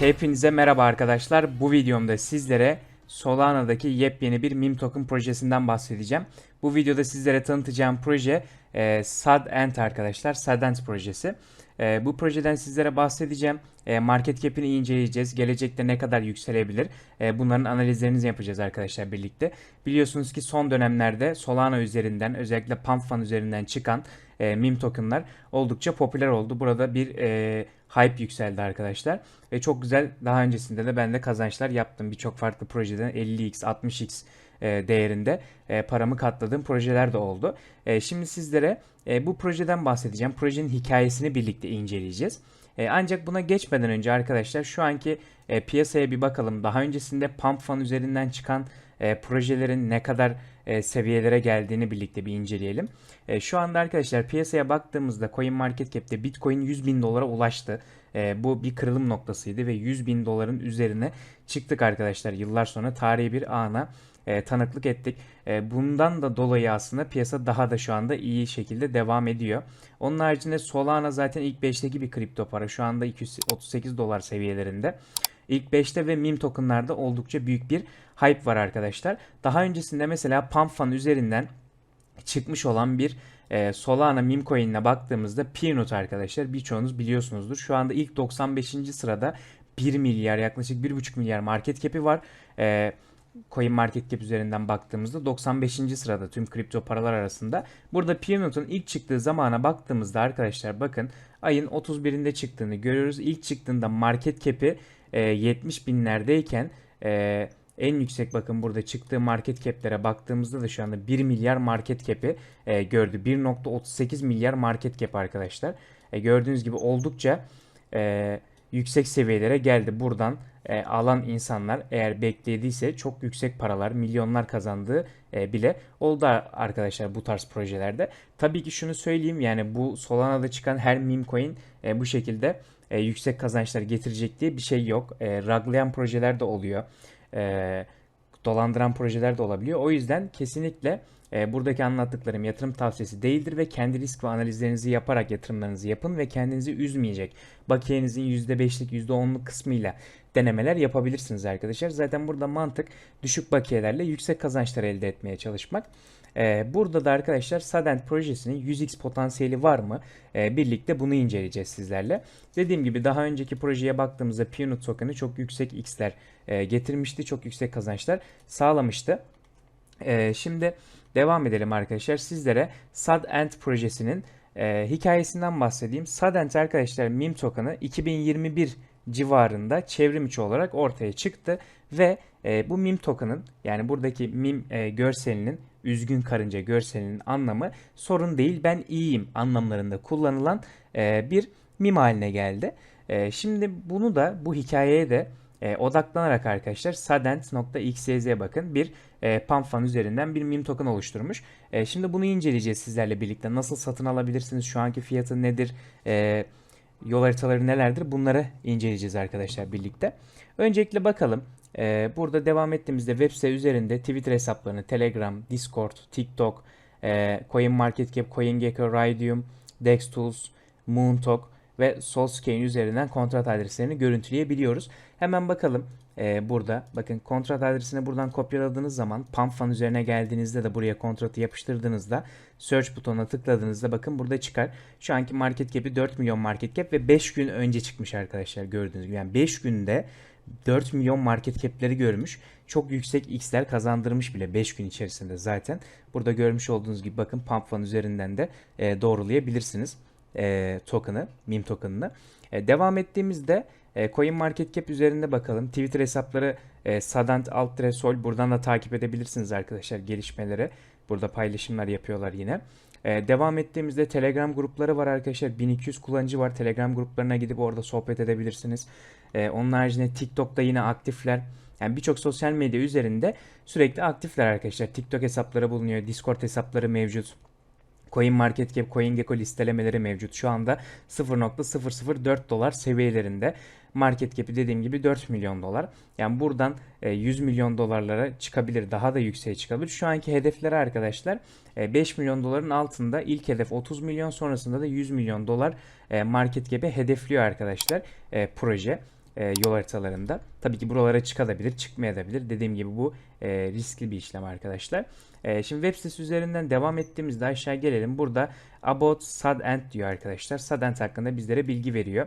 Hepinize merhaba arkadaşlar. Bu videomda sizlere Solana'daki yepyeni bir meme token projesinden bahsedeceğim. Bu videoda sizlere tanıtacağım proje e, SADENT arkadaşlar. SADENT projesi. E, bu projeden sizlere bahsedeceğim. E, market cap'ini inceleyeceğiz. Gelecekte ne kadar yükselebilir? E, bunların analizlerini yapacağız arkadaşlar birlikte. Biliyorsunuz ki son dönemlerde Solana üzerinden özellikle PumpFan üzerinden çıkan e, meme tokenlar oldukça popüler oldu. Burada bir e, hype yükseldi arkadaşlar. Ve çok güzel daha öncesinde de ben de kazançlar yaptım. Birçok farklı projeden 50x, 60x e, değerinde e, paramı katladığım projeler de oldu. E, şimdi sizlere e, bu projeden bahsedeceğim. Projenin hikayesini birlikte inceleyeceğiz. E, ancak buna geçmeden önce arkadaşlar şu anki e, piyasaya bir bakalım. Daha öncesinde PumpFan üzerinden çıkan e, projelerin ne kadar e, seviyelere geldiğini birlikte bir inceleyelim. E, şu anda arkadaşlar piyasaya baktığımızda CoinMarketCap'te Bitcoin 100 bin dolara ulaştı. E, bu bir kırılım noktasıydı ve 100 bin doların üzerine çıktık arkadaşlar. Yıllar sonra tarihi bir ana e, tanıklık ettik. E, bundan da dolayı aslında piyasa daha da şu anda iyi şekilde devam ediyor. Onun haricinde Solana zaten ilk 5'teki bir kripto para. Şu anda 238 dolar seviyelerinde. İlk 5'te ve meme tokenlarda oldukça büyük bir hype var arkadaşlar. Daha öncesinde mesela PumpFan üzerinden çıkmış olan bir e, Solana meme coin'ine baktığımızda Peanut arkadaşlar birçoğunuz biliyorsunuzdur. Şu anda ilk 95. sırada 1 milyar yaklaşık 1,5 milyar market cap'i var. E, Coin Market Cap üzerinden baktığımızda 95. sırada tüm kripto paralar arasında. Burada Peanut'un ilk çıktığı zamana baktığımızda arkadaşlar bakın ayın 31'inde çıktığını görüyoruz. İlk çıktığında market cap'i e, 70 binlerdeyken e, en yüksek bakın burada çıktığı market cap'lere baktığımızda da şu anda 1 milyar market cap'i e, gördü. 1.38 milyar market cap arkadaşlar. E, gördüğünüz gibi oldukça e, yüksek seviyelere geldi. Buradan e, alan insanlar eğer beklediyse çok yüksek paralar, milyonlar kazandığı e, bile oldu arkadaşlar bu tarz projelerde. Tabii ki şunu söyleyeyim yani bu Solana'da çıkan her meme coin e, bu şekilde e, yüksek kazançlar getirecek diye bir şey yok. E, raglayan projeler de oluyor. E, dolandıran projeler de olabiliyor. O yüzden kesinlikle e, buradaki anlattıklarım yatırım tavsiyesi değildir ve kendi risk ve analizlerinizi yaparak yatırımlarınızı yapın ve kendinizi üzmeyecek bakiyenizin %5'lik %10'luk kısmıyla denemeler yapabilirsiniz arkadaşlar. Zaten burada mantık düşük bakiyelerle yüksek kazançlar elde etmeye çalışmak. Ee, burada da arkadaşlar Sadent projesinin 100x potansiyeli var mı? Ee, birlikte bunu inceleyeceğiz sizlerle. Dediğim gibi daha önceki projeye baktığımızda Peanut token'ı çok yüksek x'ler e, getirmişti. Çok yüksek kazançlar sağlamıştı. Ee, şimdi devam edelim arkadaşlar. Sizlere Sadent projesinin e, hikayesinden bahsedeyim. Sadent arkadaşlar meme token'ı 2021 civarında çevrim içi olarak ortaya çıktı ve e, bu meme token'ın yani buradaki e, görselinin üzgün karınca görselinin anlamı sorun değil ben iyiyim anlamlarında kullanılan e, bir meme haline geldi. E, şimdi bunu da bu hikayeye de e, odaklanarak arkadaşlar sadent.xyz'e bakın bir e, PumpFan üzerinden bir meme token oluşturmuş. E, şimdi bunu inceleyeceğiz sizlerle birlikte. Nasıl satın alabilirsiniz? Şu anki fiyatı nedir? E, yol haritaları nelerdir? Bunları inceleyeceğiz arkadaşlar birlikte. Öncelikle bakalım. E, burada devam ettiğimizde web site üzerinde Twitter hesaplarını, Telegram, Discord, TikTok, e, CoinMarketCap, CoinGecko, Rhodium, DexTools, Moontalk ve Solscale üzerinden kontrat adreslerini görüntüleyebiliyoruz. Hemen bakalım e, burada. Bakın kontrat adresini buradan kopyaladığınız zaman PumpFan üzerine geldiğinizde de buraya kontratı yapıştırdığınızda search butonuna tıkladığınızda bakın burada çıkar. Şu anki market cap'i 4 milyon market cap ve 5 gün önce çıkmış arkadaşlar gördüğünüz gibi. Yani 5 günde 4 milyon market cap'leri görmüş. Çok yüksek x'ler kazandırmış bile 5 gün içerisinde zaten. Burada görmüş olduğunuz gibi bakın PumpFan üzerinden de e, doğrulayabilirsiniz e, token'ı, meme token'ını. E, devam ettiğimizde e, CoinMarketCap üzerinde bakalım. Twitter hesapları e, Sadant Altresol buradan da takip edebilirsiniz arkadaşlar gelişmeleri. Burada paylaşımlar yapıyorlar yine. E, devam ettiğimizde Telegram grupları var arkadaşlar. 1200 kullanıcı var. Telegram gruplarına gidip orada sohbet edebilirsiniz. E, onun haricinde TikTok'ta yine aktifler. Yani birçok sosyal medya üzerinde sürekli aktifler arkadaşlar. TikTok hesapları bulunuyor. Discord hesapları mevcut. CoinMarketCap, CoinGecko listelemeleri mevcut. Şu anda 0.004 dolar seviyelerinde. Market cap'i dediğim gibi 4 milyon dolar. Yani buradan 100 milyon dolarlara çıkabilir. Daha da yükseğe çıkabilir. Şu anki hedefleri arkadaşlar 5 milyon doların altında. ilk hedef 30 milyon sonrasında da 100 milyon dolar market cap'i hedefliyor arkadaşlar proje. E, yol haritalarında. Tabii ki buralara çıkabilir, çıkmayabilir. Dediğim gibi bu e, riskli bir işlem arkadaşlar. E, şimdi web sitesi üzerinden devam ettiğimizde aşağı gelelim. Burada About Sudent diyor arkadaşlar. Sudent hakkında bizlere bilgi veriyor.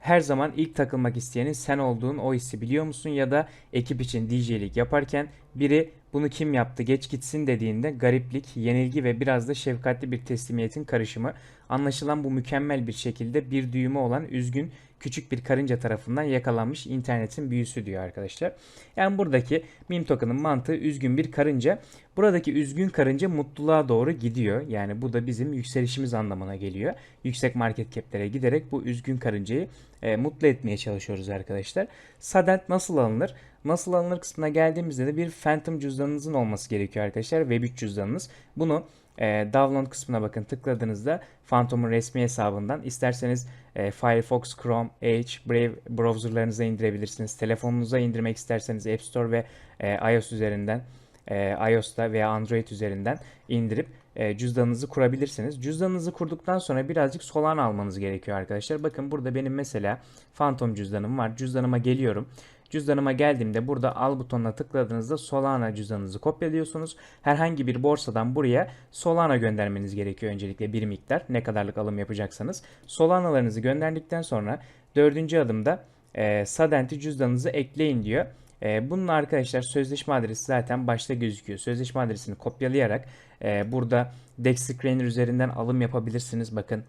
Her zaman ilk takılmak isteyenin sen olduğun o hissi biliyor musun ya da ekip için DJ'lik yaparken biri bunu kim yaptı geç gitsin dediğinde gariplik, yenilgi ve biraz da şefkatli bir teslimiyetin karışımı. Anlaşılan bu mükemmel bir şekilde bir düğümü olan üzgün küçük bir karınca tarafından yakalanmış internetin büyüsü diyor arkadaşlar. Yani buradaki meme token'ın mantığı üzgün bir karınca. Buradaki üzgün karınca mutluluğa doğru gidiyor. Yani bu da bizim yükselişimiz anlamına geliyor. Yüksek market cap'lere giderek bu üzgün karıncayı e, mutlu etmeye çalışıyoruz arkadaşlar. Sadent nasıl alınır? Nasıl alınır kısmına geldiğimizde de bir Phantom cüzdanınızın olması gerekiyor arkadaşlar. Web3 cüzdanınız. Bunu e, download kısmına bakın tıkladığınızda Phantom'un resmi hesabından isterseniz e, Firefox, Chrome, Edge, Brave browserlarınıza indirebilirsiniz. Telefonunuza indirmek isterseniz App Store ve e, iOS üzerinden e, iOS'ta veya Android üzerinden indirip e, cüzdanınızı kurabilirsiniz. Cüzdanınızı kurduktan sonra birazcık Solana almanız gerekiyor arkadaşlar. Bakın burada benim mesela Phantom cüzdanım var. Cüzdanıma geliyorum. Cüzdanıma geldiğimde burada al butonuna tıkladığınızda Solana cüzdanınızı kopyalıyorsunuz. Herhangi bir borsadan buraya Solana göndermeniz gerekiyor öncelikle bir miktar. Ne kadarlık alım yapacaksanız. Solana'larınızı gönderdikten sonra dördüncü adımda e, Sadent'i cüzdanınızı ekleyin diyor. E, bunun arkadaşlar sözleşme adresi zaten başta gözüküyor. Sözleşme adresini kopyalayarak e, burada Dex Screener üzerinden alım yapabilirsiniz. Bakın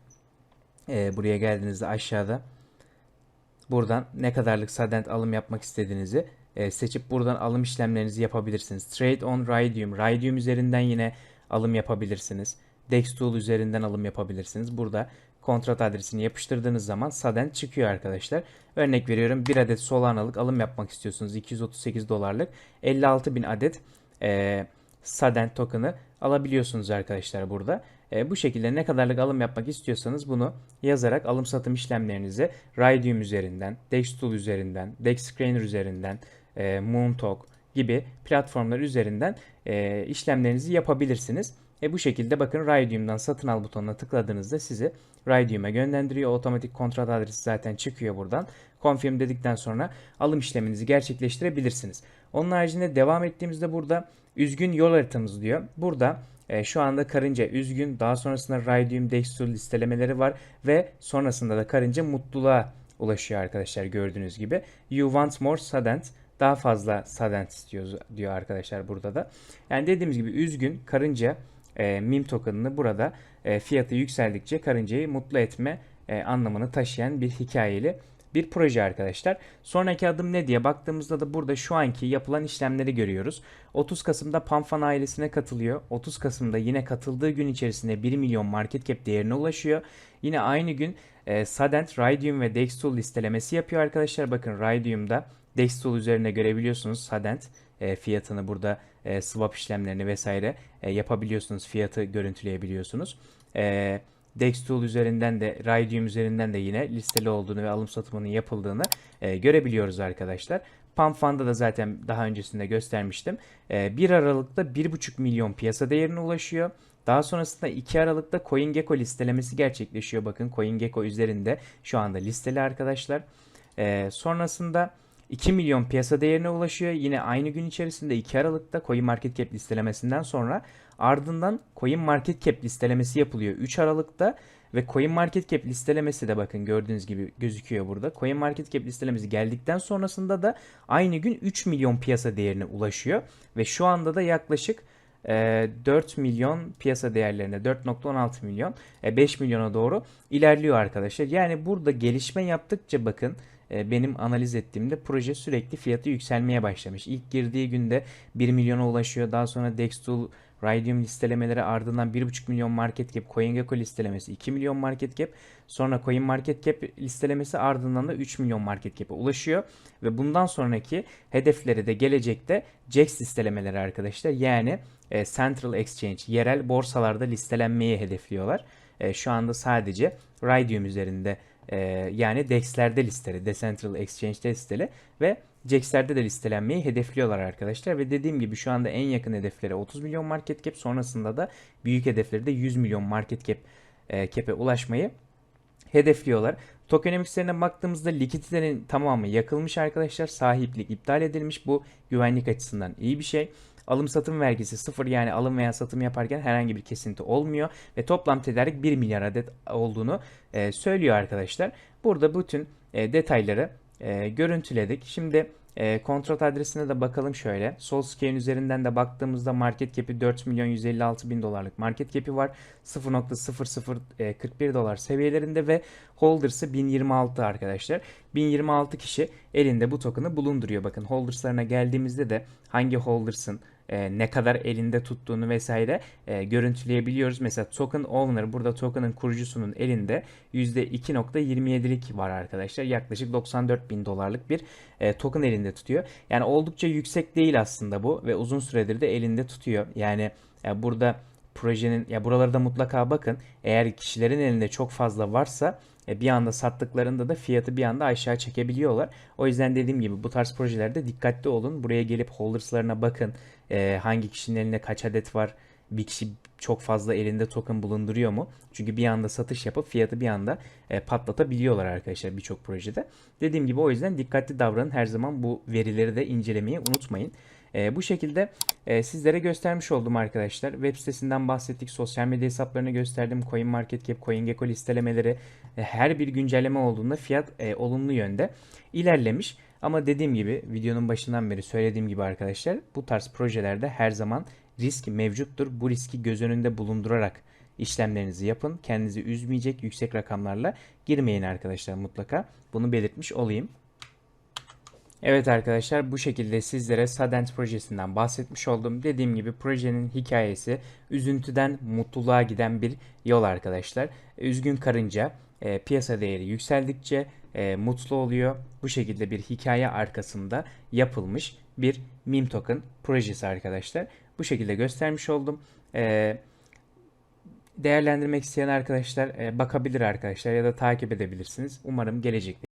e, buraya geldiğinizde aşağıda buradan ne kadarlık Sadent alım yapmak istediğinizi e, seçip buradan alım işlemlerinizi yapabilirsiniz. Trade on Rhodium. Rhodium üzerinden yine alım yapabilirsiniz. Dextool üzerinden alım yapabilirsiniz. Burada kontrat adresini yapıştırdığınız zaman Sadent çıkıyor arkadaşlar. Örnek veriyorum bir adet Solana'lık alım yapmak istiyorsunuz 238 dolarlık 56 bin adet e, Sadent token'ı alabiliyorsunuz arkadaşlar burada. E, bu şekilde ne kadarlık alım yapmak istiyorsanız bunu yazarak alım satım işlemlerinizi Rhodium üzerinden, Dextool üzerinden, Dexscreener üzerinden, e, Moontalk gibi platformlar üzerinden e, işlemlerinizi yapabilirsiniz. E bu şekilde bakın Rhodium'dan satın al butonuna tıkladığınızda sizi Rhodium'a yönlendiriyor. Otomatik kontrat adresi zaten çıkıyor buradan. Confirm dedikten sonra alım işleminizi gerçekleştirebilirsiniz. Onun haricinde devam ettiğimizde burada üzgün yol haritamız diyor. Burada e, şu anda karınca üzgün. Daha sonrasında Rhodium Dexter listelemeleri var ve sonrasında da karınca mutluluğa ulaşıyor arkadaşlar gördüğünüz gibi. You want more Sadent daha fazla Sadent istiyoruz diyor arkadaşlar burada da. Yani dediğimiz gibi üzgün karınca e, meme token'ını burada e, fiyatı yükseldikçe karıncayı mutlu etme e, anlamını taşıyan bir hikayeli bir proje arkadaşlar. Sonraki adım ne diye baktığımızda da burada şu anki yapılan işlemleri görüyoruz. 30 Kasım'da Panfan ailesine katılıyor. 30 Kasım'da yine katıldığı gün içerisinde 1 milyon market cap değerine ulaşıyor. Yine aynı gün e, Sadent, Rhodium ve Dextool listelemesi yapıyor arkadaşlar. Bakın Rhodium'da Dextool üzerine görebiliyorsunuz Sadent e, fiyatını burada e, swap işlemlerini vesaire e, yapabiliyorsunuz. Fiyatı görüntüleyebiliyorsunuz. E, Dextool üzerinden de Rhodium üzerinden de yine listeli olduğunu ve alım satımının yapıldığını e, görebiliyoruz arkadaşlar. Pump da zaten daha öncesinde göstermiştim. E, 1 Aralık'ta 1,5 milyon piyasa değerine ulaşıyor. Daha sonrasında 2 Aralık'ta CoinGecko listelemesi gerçekleşiyor. Bakın CoinGecko üzerinde şu anda listeli arkadaşlar. E, sonrasında 2 milyon piyasa değerine ulaşıyor. Yine aynı gün içerisinde 2 Aralık'ta Coin Market Cap listelemesinden sonra ardından Coin Market Cap listelemesi yapılıyor 3 Aralık'ta ve Coin Market Cap listelemesi de bakın gördüğünüz gibi gözüküyor burada. Coin Market Cap listelemesi geldikten sonrasında da aynı gün 3 milyon piyasa değerine ulaşıyor ve şu anda da yaklaşık 4 milyon piyasa değerlerine 4.16 milyon 5 milyona doğru ilerliyor arkadaşlar. Yani burada gelişme yaptıkça bakın e, benim analiz ettiğimde proje sürekli fiyatı yükselmeye başlamış. İlk girdiği günde 1 milyona ulaşıyor. Daha sonra Dextool, Rhodium listelemeleri ardından 1.5 milyon market cap, CoinGecko listelemesi 2 milyon market cap, sonra Coin Market Cap listelemesi ardından da 3 milyon market cap'e ulaşıyor ve bundan sonraki hedefleri de gelecekte JAX listelemeleri arkadaşlar. Yani e, Central Exchange, yerel borsalarda listelenmeyi hedefliyorlar. E, şu anda sadece Rhodium üzerinde e, yani DEX'lerde listeli, Decentral Exchange'de listeli ve JAX'lerde de listelenmeyi hedefliyorlar arkadaşlar. Ve dediğim gibi şu anda en yakın hedefleri 30 milyon market cap sonrasında da büyük hedefleri de 100 milyon market cap e, cap'e ulaşmayı hedefliyorlar. Tokenomics'lerine baktığımızda likiditenin tamamı yakılmış arkadaşlar. Sahiplik iptal edilmiş. Bu güvenlik açısından iyi bir şey. Alım satım vergisi sıfır yani alım veya satım yaparken herhangi bir kesinti olmuyor ve toplam tedarik 1 milyar adet olduğunu e, söylüyor arkadaşlar. Burada bütün e, detayları e, görüntüledik. Şimdi e, kontrat adresine de bakalım şöyle. Solscape'in üzerinden de baktığımızda market cap'i 4 milyon 156 bin dolarlık market cap'i var. 0.0041 dolar seviyelerinde ve holders'ı 1026 arkadaşlar. 1026 kişi elinde bu token'ı bulunduruyor. Bakın holders'larına geldiğimizde de hangi holders'ın e, ne kadar elinde tuttuğunu vesaire e, görüntüleyebiliyoruz. Mesela token owner burada token'ın kurucusunun elinde %2.27'lik var arkadaşlar. Yaklaşık 94 bin dolarlık bir e, token elinde tutuyor. Yani oldukça yüksek değil aslında bu ve uzun süredir de elinde tutuyor. Yani e, burada projenin ya buralara da mutlaka bakın. Eğer kişilerin elinde çok fazla varsa bir anda sattıklarında da fiyatı bir anda aşağı çekebiliyorlar. O yüzden dediğim gibi bu tarz projelerde dikkatli olun. Buraya gelip holders'larına bakın. E, hangi kişinin elinde kaç adet var? Bir kişi çok fazla elinde token bulunduruyor mu? Çünkü bir anda satış yapıp fiyatı bir anda e, patlatabiliyorlar arkadaşlar birçok projede. Dediğim gibi o yüzden dikkatli davranın. Her zaman bu verileri de incelemeyi unutmayın. E, bu şekilde e, sizlere göstermiş oldum arkadaşlar. Web sitesinden bahsettik. Sosyal medya hesaplarını gösterdim. CoinMarketCap, CoinGecko listelemeleri e, her bir güncelleme olduğunda fiyat e, olumlu yönde ilerlemiş. Ama dediğim gibi videonun başından beri söylediğim gibi arkadaşlar bu tarz projelerde her zaman risk mevcuttur. Bu riski göz önünde bulundurarak işlemlerinizi yapın. Kendinizi üzmeyecek yüksek rakamlarla girmeyin arkadaşlar mutlaka. Bunu belirtmiş olayım. Evet arkadaşlar bu şekilde sizlere Sadent projesinden bahsetmiş oldum. Dediğim gibi projenin hikayesi üzüntüden mutluluğa giden bir yol arkadaşlar. Üzgün karınca e, piyasa değeri yükseldikçe e, mutlu oluyor. Bu şekilde bir hikaye arkasında yapılmış bir meme token projesi arkadaşlar. Bu şekilde göstermiş oldum. E, değerlendirmek isteyen arkadaşlar e, bakabilir arkadaşlar ya da takip edebilirsiniz. Umarım gelecekte